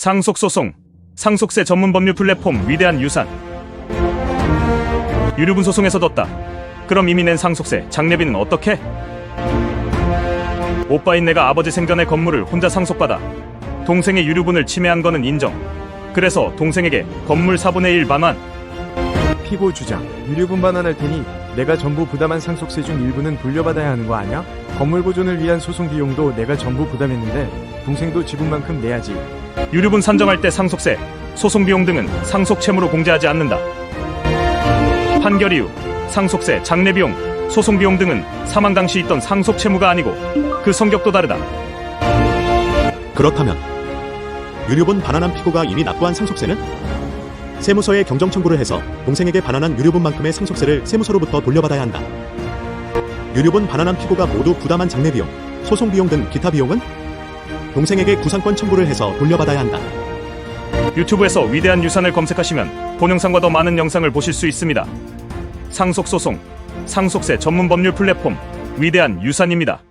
상속소송, 상속세 전문 법률 플랫폼 위대한 유산. 유류분 소송에서 뒀다. 그럼 이미 낸 상속세, 장례비는 어떻게? 오빠인 내가 아버지 생전에 건물을 혼자 상속받아 동생의 유류분을 침해한 거는 인정. 그래서 동생에게 건물 4분의 1 반환, 피고 주장, 유류분 반환할 테니 내가 전부 부담한 상속세 중 일부는 돌려받아야 하는 거 아냐? 건물 보존을 위한 소송 비용도 내가 전부 부담했는데 동생도 지분만큼 내야지. 유류분 산정할 때 상속세, 소송 비용 등은 상속 채무로 공제하지 않는다. 판결 이후 상속세, 장례 비용, 소송 비용 등은 사망 당시 있던 상속 채무가 아니고 그 성격도 다르다. 그렇다면 유류분 반환한 피고가 이미 납부한 상속세는 세무서에 경정 청구를 해서 동생에게 반환한 유류분만큼의 상속세를 세무서로부터 돌려받아야 한다. 유류분 반환한 피고가 모두 부담한 장례 비용, 소송 비용 등 기타 비용은 동생에게 구상권 청구를 해서 돌려받아야 한다. 유튜브에서 위대한 유산을 검색하시면 본 영상과 더 많은 영상을 보실 수 있습니다. 상속소송, 상속세 전문 법률 플랫폼 위대한 유산입니다.